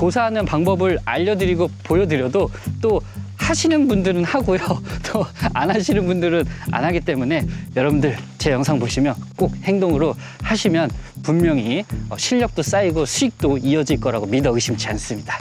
조사하는 방법을 알려드리고 보여드려도 또 하시는 분들은 하고요. 또 안 하시는 분들은 안 하기 때문에 여러분들 제 영상 보시면 꼭 행동으로 하시면 분명히 어, 실력도 쌓이고 수익도 이어질 거라고 믿어 의심치 않습니다.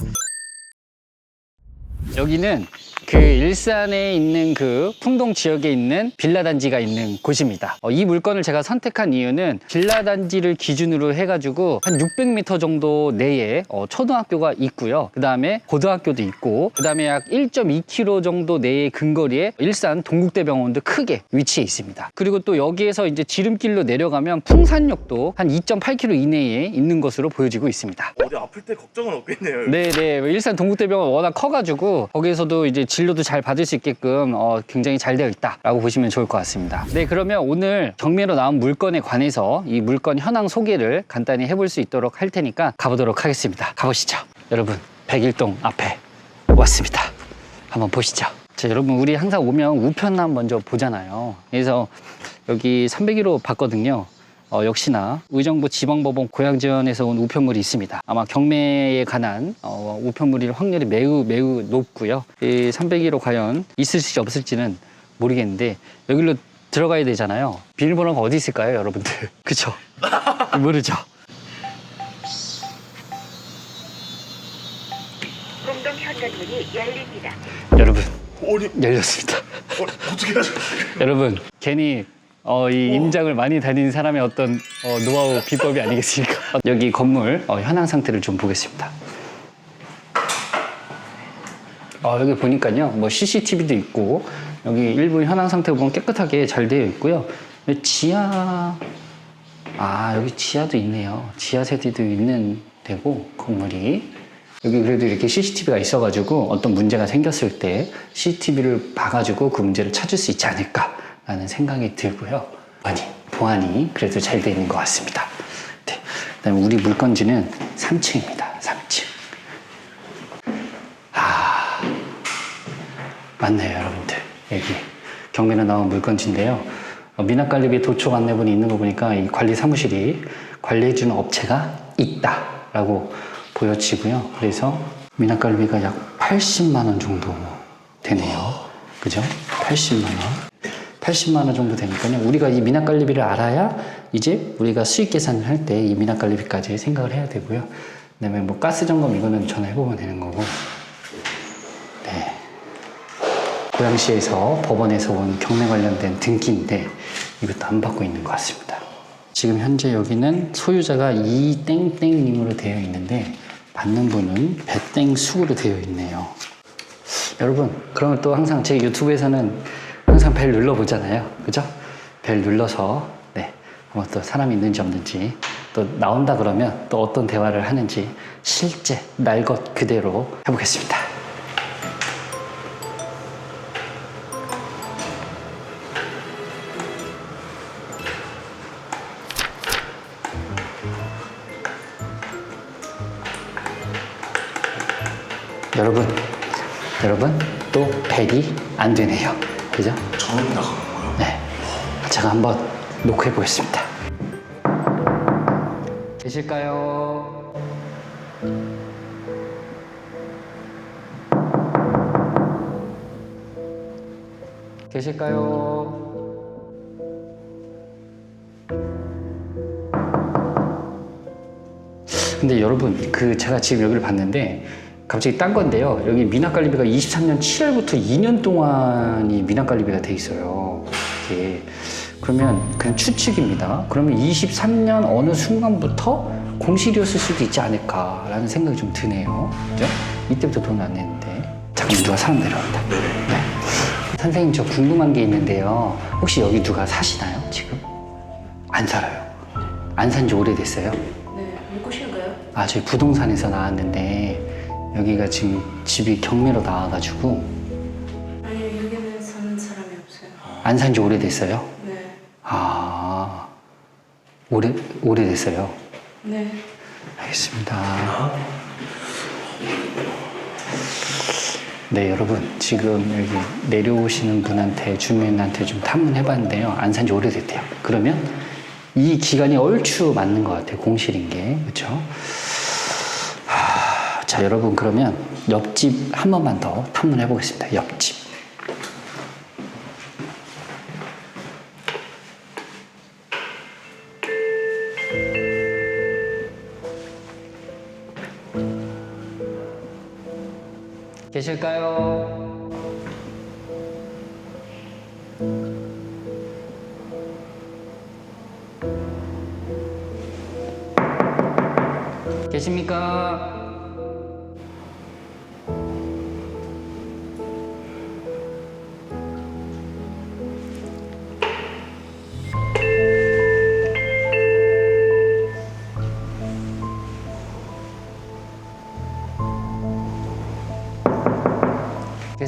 여기는 그 일산에 있는 그 풍동 지역에 있는 빌라 단지가 있는 곳입니다. 어, 이 물건을 제가 선택한 이유는 빌라 단지를 기준으로 해가지고 한 600m 정도 내에 어, 초등학교가 있고요. 그 다음에 고등학교도 있고, 그 다음에 약 1.2km 정도 내의 근거리에 일산 동국대병원도 크게 위치해 있습니다. 그리고 또 여기에서 이제 지름길로 내려가면 풍산역도 한 2.8km 이내에 있는 것으로 보여지고 있습니다. 어디 아플 때 걱정은 없겠네요. 네네 일산 동국대병원 워낙 커가지고 거기에서도 이제 진료도 잘 받을 수 있게끔 어, 굉장히 잘 되어 있다라고 보시면 좋을 것 같습니다. 네 그러면 오늘 경매로 나온 물건에 관해서 이 물건 현황 소개를 간단히 해볼 수 있도록 할 테니까 가보도록 하겠습니다. 가보시죠. 여러분 백일동 앞에 왔습니다. 한번 보시죠. 자, 여러분 우리 항상 오면 우편함 먼저 보잖아요. 그래서 여기 301호 봤거든요. 어, 역시나 의정부 지방법원 고양지원에서 온 우편물이 있습니다. 아마 경매에 관한 어, 우편물일 확률이 매우 매우 높고요. 이 301호 과연 있을지 없을지는 모르겠는데 여기로 들어가야 되잖아요. 비밀번호가 어디 있을까요, 여러분들? 그쵸? 모르죠? 공동 현관문이 열립니다. 여러분 어디 열렸습니다. 어, 어떻게 하죠? 여러분 괜히 어, 이 임장을 많이 다니는 사람의 어떤 어, 노하우 비법이 아니겠습니까? 여기 건물 어, 현황 상태를 좀 보겠습니다. 어, 여기 보니까요, 뭐 CCTV도 있고 여기 일부 현황 상태 보면 깨끗하게 잘 되어 있고요. 지하 아 여기 지하도 있네요. 지하 세대도 있는 데고 건물이 여기 그래도 이렇게 CCTV가 있어가지고 어떤 문제가 생겼을 때 CCTV를 봐가지고 그 문제를 찾을 수 있지 않을까 라는 생각이 들고요. 보안이 보안이 그래도 잘돼 있는 것 같습니다. 네. 그다음에 우리 물건지는 3층입니다. 3층. 아 맞네요, 여러분들. 여기 경매로 나온 물건지인데요. 어, 미나갈리비 도촉 안내본이 있는 거 보니까 이 관리 사무실이 관리해주는 업체가 있다라고 보여지고요. 그래서 미나갈비가 약 80만 원 정도 되네요. 그죠? 80만 원. 80만 원 정도 되니까요. 우리가 이 미나갈리비를 알아야 이제 우리가 수익 계산을 할 때 이 미나갈리비까지 생각을 해야 되고요. 그다음에 뭐 가스 점검 이거는 전화 해보면 되는 거고. 네. 고양시에서 법원에서 온 경매 관련된 등기인데 이것도 안 받고 있는 것 같습니다. 지금 현재 여기는 소유자가 이땡땡님으로 되어 있는데 받는 분은 배땡숙으로 되어 있네요. 여러분, 그러면 또 항상 제 유튜브에서는 항상 벨 눌러보잖아요. 그죠? 벨 눌러서, 네. 한번 또 사람이 있는지 없는지, 또 나온다 그러면 또 어떤 대화를 하는지 실제 날 것 그대로 해보겠습니다. 여러분, 여러분, 또 벨이 안 되네요. 그죠? 저는 나가는 거예요. 네. 제가 한번 녹화해 보겠습니다. 계실까요? 계실까요? 근데 여러분, 그 제가 지금 여기를 봤는데 갑자기 딴 건데요. 여기 미나갈리비가 23년 7월부터 2년 동안이 미나갈리비가 돼 있어요. 이게 그러면 그냥 추측입니다. 그러면 23년 어느 순간부터 공실이었을 수도 있지 않을까라는 생각이 좀 드네요. 그죠? 이때부터 돈안 냈는데. 잠깐만 누가 사람 내려왔다. 네. 선생님 저 궁금한 게 있는데요. 혹시 여기 누가 사시나요? 지금? 안 살아요. 안 산 지 오래됐어요? 네, 누구신가요? 아, 저희 부동산에서 나왔는데 여기가 지금 집이 경매로 나와가지고 아니, 여기는 사는 사람이 없어요. 안 산 지 오래됐어요. 네, 아, 오래 오래됐어요. 네. 알겠습니다. 네, 여러분 지금 여기 내려오시는 분한테 주민한테 좀 탐문해봤는데요. 안 산 지 오래됐대요. 그러면 이 기간이 얼추 맞는 것 같아요. 공실인 게 그렇죠. 자, 여러분 그러면 옆집 한 번만 더 탐문해 보겠습니다. 옆집. 계실까요? 계십니까?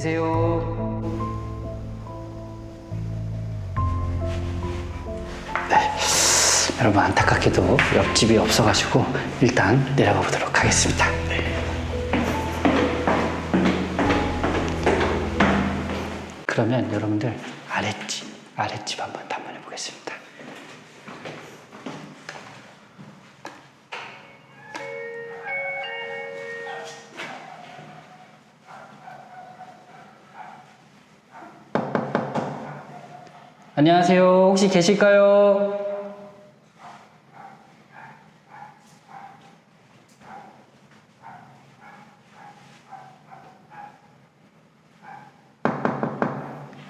계세요? 네. 여러분 안타깝게도 옆집이 없어가지고 일단 내려가 보도록 하겠습니다. 그러면 여러분들 아랫집, 아랫집 한번 탐문 안녕하세요. 혹시 계실까요?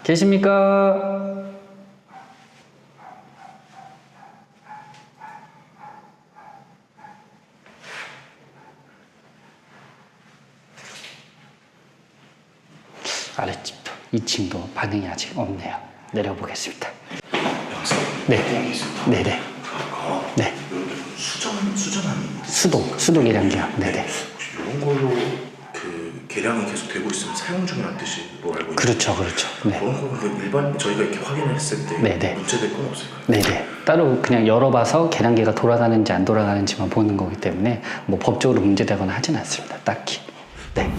계십니까? 아랫집도 2층도 반응이 아직 없네요. 내려보겠습니다. 네. 내용이 있습니다. 네네. 아까 네. 여러분들 수전 수전함이 수도, 수도 계량기요. 네 네. 혹시 이런 걸로 그 계량이 계속 되고 있으면 사용 중이라는 뜻으로 알고 있는데 그렇죠, 그렇죠. 네. 그런 거는 그 일반 저희가 이렇게 확인을 했을 때 네 네. 문제될 건 없을까요? 네네. 따로 그냥 열어봐서 계량기가 돌아가는지 안 돌아가는지만 보는 거기 때문에 뭐 법적으로 문제되거나 하진 않습니다. 딱히. 네.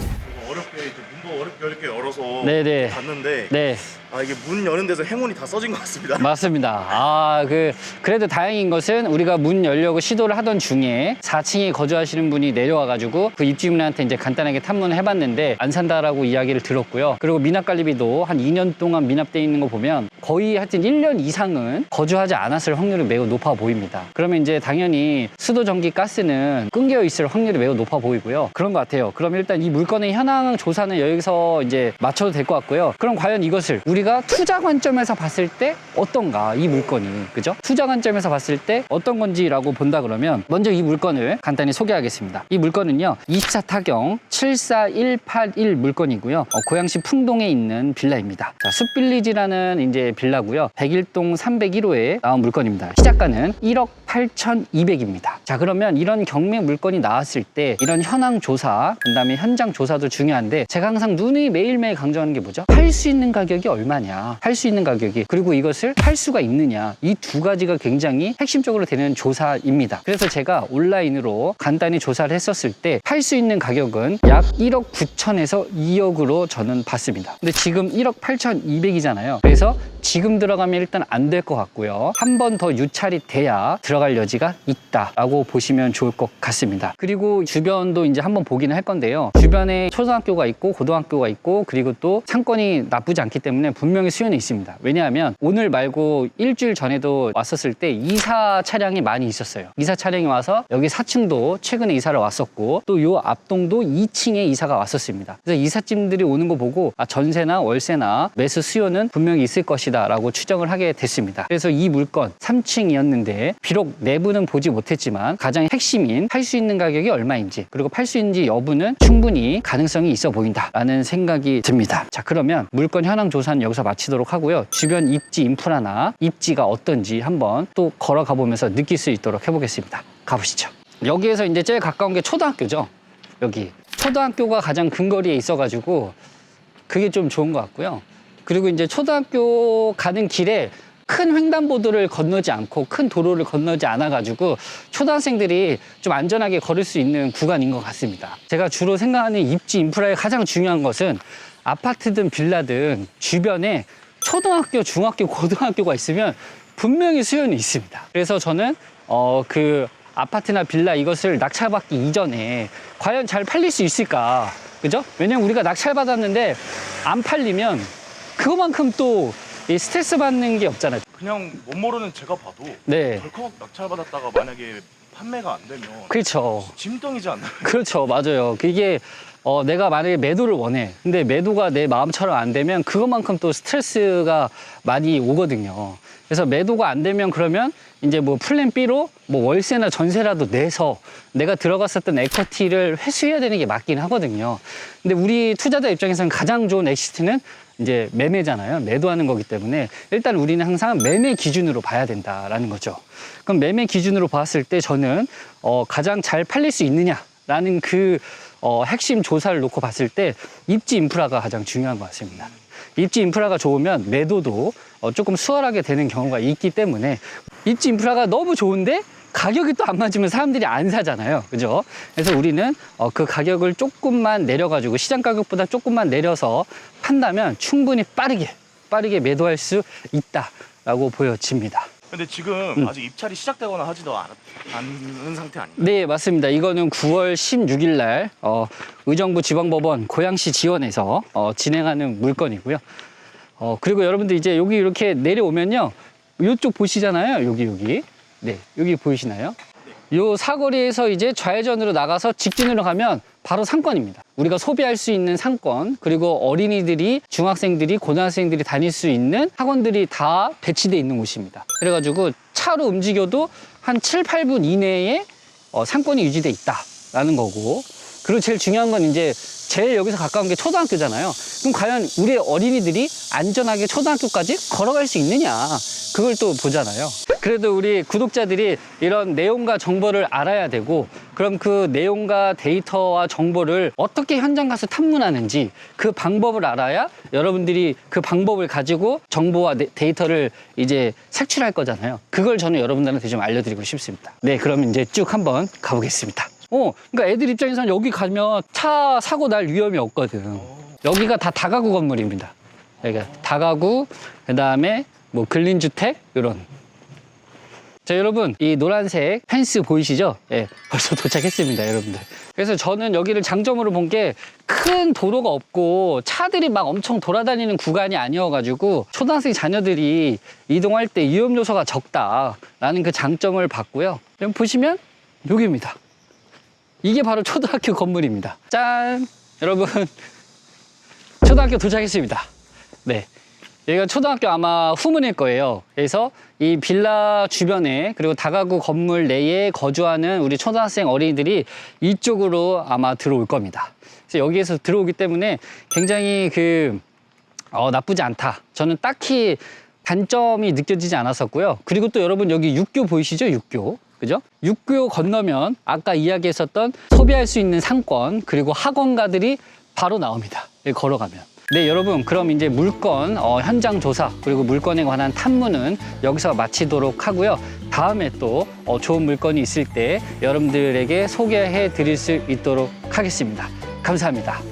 어렵게 이제 문도 어렵게 어렵게 열어서 네네. 갔는데 네. 아 이게 문 여는 데서 행운이 다 써진 것 같습니다. 맞습니다. 아, 그, 그래도 다행인 것은 우리가 문 열려고 시도를 하던 중에 4층에 거주하시는 분이 내려와가지고 그 입주민한테 이제 간단하게 탐문을 해봤는데 안 산다라고 이야기를 들었고요. 그리고 미납관리비도 한 2년 동안 미납돼 있는 거 보면 거의 하여튼 1년 이상은 거주하지 않았을 확률이 매우 높아 보입니다. 그러면 이제 당연히 수도, 전기, 가스는 끊겨 있을 확률이 매우 높아 보이고요. 그런 것 같아요. 그럼 일단 이 물건의 현황 조사는 여기서 이제 맞춰도 될 것 같고요. 그럼 과연 이것을 우리 가 투자 관점에서 봤을 때 어떤가 이 물건이 그죠? 투자 관점에서 봤을 때 어떤 건지라고 본다 그러면 먼저 이 물건을 간단히 소개하겠습니다. 이 물건은요 24 타경 74181 물건이고요. 어, 고양시 풍동에 있는 빌라입니다. 자, 숲빌리지라는 이제 빌라고요. 101동 301호에 나온 물건입니다. 시작가는 1억 8,200입니다. 자, 그러면 이런 경매 물건이 나왔을 때 이런 현황 조사, 그다음에 현장 조사도 중요한데 제가 항상 누누이 매일매일 강조하는 게 뭐죠? 팔 수 있는 가격이 얼마 냐? 팔수 있는 가격이 그리고 이것을 팔 수가 있느냐? 이 두 가지가 굉장히 핵심적으로 되는 조사입니다. 그래서 제가 온라인으로 간단히 조사를 했었을 때 팔 수 있는 가격은 약 1억 9천에서 2억으로 저는 봤습니다. 근데 지금 1억 8,200이잖아요. 그래서 지금 들어가면 일단 안 될 것 같고요. 한 번 더 유찰이 돼야 들어갈 여지가 있다라고 보시면 좋을 것 같습니다. 그리고 주변도 이제 한번 보기는 할 건데요. 주변에 초등학교가 있고 고등학교가 있고 그리고 또 상권이 나쁘지 않기 때문에 분명히 수요는 있습니다. 왜냐하면 오늘 말고 일주일 전에도 왔었을 때 이사 차량이 많이 있었어요. 이사 차량이 와서 여기 4층도 최근에 이사를 왔었고 또 요 앞동도 2층에 이사가 왔었습니다. 그래서 이삿짐들이 오는 거 보고 아, 전세나 월세나 매수 수요는 분명히 있을 것이다라고 추정을 하게 됐습니다. 그래서 이 물건 3층이었는데 비록 내부는 보지 못했지만 가장 핵심인 팔 수 있는 가격이 얼마인지 그리고 팔 수 있는지 여부는 충분히 가능성이 있어 보인다라는 생각이 듭니다. 자 그러면 물건 현황 조사는 여기서 마치도록 하고요. 주변 입지 인프라나 입지가 어떤지 한번 또 걸어가 보면서 느낄 수 있도록 해보겠습니다. 가보시죠. 여기에서 이제 제일 가까운 게 초등학교죠. 여기 초등학교가 가장 근거리에 있어가지고 그게 좀 좋은 것 같고요. 그리고 이제 초등학교 가는 길에 큰 횡단보도를 건너지 않고 큰 도로를 건너지 않아 가지고 초등학생들이 좀 안전하게 걸을 수 있는 구간인 것 같습니다. 제가 주로 생각하는 입지 인프라의 가장 중요한 것은 아파트든 빌라든 주변에 초등학교, 중학교, 고등학교가 있으면 분명히 수요는 있습니다. 그래서 저는 어, 그 아파트나 빌라 이것을 낙찰받기 이전에 과연 잘 팔릴 수 있을까? 그죠? 왜냐면 우리가 낙찰받았는데 안 팔리면 그거만큼 또 이 스트레스 받는 게 없잖아요. 그냥 못 모르는 제가 봐도 네. 덜컥 낙찰받았다가 만약에 판매가 안 되면 그렇죠. 짐덩이지 않나요? 그렇죠. 맞아요. 그게 어, 내가 만약에 매도를 원해. 근데 매도가 내 마음처럼 안 되면 그것만큼 또 스트레스가 많이 오거든요. 그래서 매도가 안 되면 그러면 이제 뭐 플랜 B로 뭐 월세나 전세라도 내서 내가 들어갔었던 에쿼티를 회수해야 되는 게 맞긴 하거든요. 근데 우리 투자자 입장에서는 가장 좋은 엑시트는 이제 매매잖아요. 매도하는 거기 때문에 일단 우리는 항상 매매 기준으로 봐야 된다라는 거죠. 그럼 매매 기준으로 봤을 때 저는 어, 가장 잘 팔릴 수 있느냐라는 그 어, 핵심 조사를 놓고 봤을 때 입지 인프라가 가장 중요한 것 같습니다. 입지 인프라가 좋으면 매도도 어, 조금 수월하게 되는 경우가 있기 때문에 입지 인프라가 너무 좋은데 가격이 또 안 맞으면 사람들이 안 사잖아요. 그죠? 그래서 우리는 어, 그 가격을 조금만 내려가지고 시장 가격보다 조금만 내려서 판다면 충분히 빠르게, 빠르게 매도할 수 있다라고 보여집니다. 근데 지금 음. 아직 입찰이 시작되거나 하지도 않, 않은 상태 아닌가요? 네, 맞습니다. 이거는 9월 16일 날 어, 의정부 지방법원 고양시 지원에서 어, 진행하는 물건이고요. 어, 그리고 여러분들 이제 여기 이렇게 내려오면요. 이쪽 보시잖아요. 여기 여기. 네, 여기 보이시나요? 요 사거리에서 이제 좌회전으로 나가서 직진으로 가면 바로 상권입니다. 우리가 소비할 수 있는 상권, 그리고 어린이들이, 중학생들이, 고등학생들이 다닐 수 있는 학원들이 다 배치되어 있는 곳입니다. 그래가지고 차로 움직여도 한 7, 8분 이내에 어, 상권이 유지돼 있다라는 거고. 그리고 제일 중요한 건 이제 제일 여기서 가까운 게 초등학교잖아요. 그럼 과연 우리 어린이들이 안전하게 초등학교까지 걸어갈 수 있느냐. 그걸 또 보잖아요. 그래도 우리 구독자들이 이런 내용과 정보를 알아야 되고, 그럼 그 내용과 데이터와 정보를 어떻게 현장 가서 탐문하는지 그 방법을 알아야 여러분들이 그 방법을 가지고 정보와 네- 데이터를 이제 색출할 거잖아요. 그걸 저는 여러분들한테 좀 알려드리고 싶습니다. 네, 그럼 이제 쭉 한번 가보겠습니다. 어, 그러니까 애들 입장에서는 여기 가면 차 사고 날 위험이 없거든. 여기가 다 다가구 건물입니다. 여기가 다가구, 그 다음에 뭐 근린주택, 이런. 자, 여러분, 이 노란색 펜스 보이시죠? 예, 벌써 도착했습니다, 여러분들. 그래서 저는 여기를 장점으로 본 게 큰 도로가 없고 차들이 막 엄청 돌아다니는 구간이 아니어가지고 초등학생 자녀들이 이동할 때 위험 요소가 적다라는 그 장점을 봤고요. 보시면 여기입니다. 이게 바로 초등학교 건물입니다. 짠! 여러분, 초등학교 도착했습니다. 네. 여기가 초등학교 아마 후문일 거예요. 그래서 이 빌라 주변에 그리고 다가구 건물 내에 거주하는 우리 초등학생 어린이들이 이쪽으로 아마 들어올 겁니다. 그래서 여기에서 들어오기 때문에 굉장히 그 어, 나쁘지 않다. 저는 딱히 단점이 느껴지지 않았었고요. 그리고 또 여러분 여기 육교 보이시죠? 육교. 그죠? 육교 건너면 아까 이야기했었던 소비할 수 있는 상권 그리고 학원가들이 바로 나옵니다. 걸어가면. 네, 여러분. 그럼 이제 물건 어, 현장 조사 그리고 물건에 관한 탐문은 여기서 마치도록 하고요. 다음에 또 어, 좋은 물건이 있을 때 여러분들에게 소개해 드릴 수 있도록 하겠습니다. 감사합니다.